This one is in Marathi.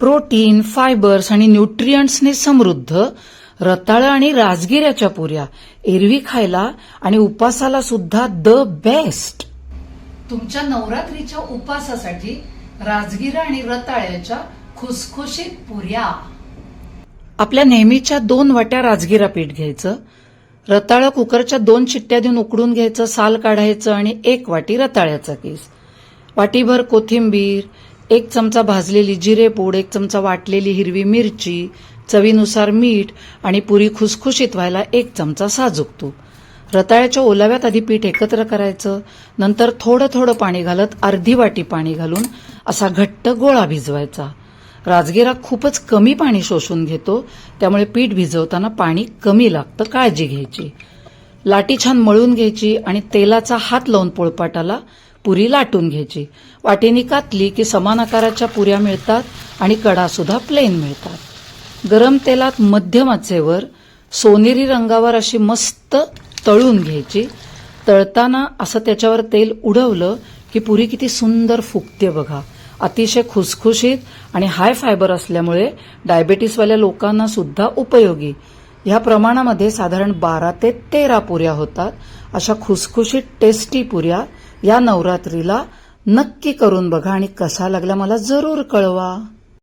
प्रोटीन फायबर्स आणि न्यूट्रियंट्सने समृद्ध रताळं आणि राजगिऱ्याच्या पुऱ्या एरवी खायला आणि उपासाला सुद्धा द बेस्ट. तुमच्या नवरात्रीच्या उपासासाठी राजगिरा आणि रताळ्याच्या खुसखुशीत पुऱ्या. आपल्या नेहमीच्या दोन वाट्या राजगिरा पीठ घ्यायचं रताळं कुकरच्या दोन चिट्ट्या देऊन उकडून घ्यायचं साल काढायचं आणि एक वाटी रताळ्याचा केस. वाटीभर कोथिंबीर एक चमचा भाजलेली जिरेपूड एक चमचा वाटलेली हिरवी मिरची चवीनुसार मीठ आणि पुरी खुसखुशीत व्हायला एक चमचा साजूक तूप रताळ्याच्या ओलाव्यात आधी पीठ एकत्र करायचं नंतर थोडं थोडं पाणी घालत अर्धी वाटी पाणी घालून असा घट्ट गोळा भिजवायचा. राजगिरा खूपच कमी पाणी शोषून घेतो त्यामुळे पीठ भिजवताना पाणी कमी लागतं काळजी घ्यायची. लाटी छान मळून घ्यायची आणि तेलाचा हात लावून पोळपाटाला पुरी लाटून घ्यायची. वाटेनी कातली की समान आकाराच्या पुऱ्या मिळतात आणि कडासुद्धा प्लेन मिळतात. गरम तेलात मध्यम आचेवर सोनेरी रंगावर अशी मस्त तळून घ्यायची. तळताना असं त्याच्यावर तेल उडवलं की पुरी किती सुंदर फुगते बघा. अतिशय खुसखुशीत आणि हाय फायबर असल्यामुळे डायबेटीसवाल्या लोकांना सुद्धा उपयोगी. ह्या प्रमाणामध्ये साधारण बारा ते तेरा पुऱ्या होतात. अशा खुसखुशीत टेस्टी पुऱ्या या नवरात्रीला नक्की करून बघा आणि कसा लागला मला जरूर कळवा.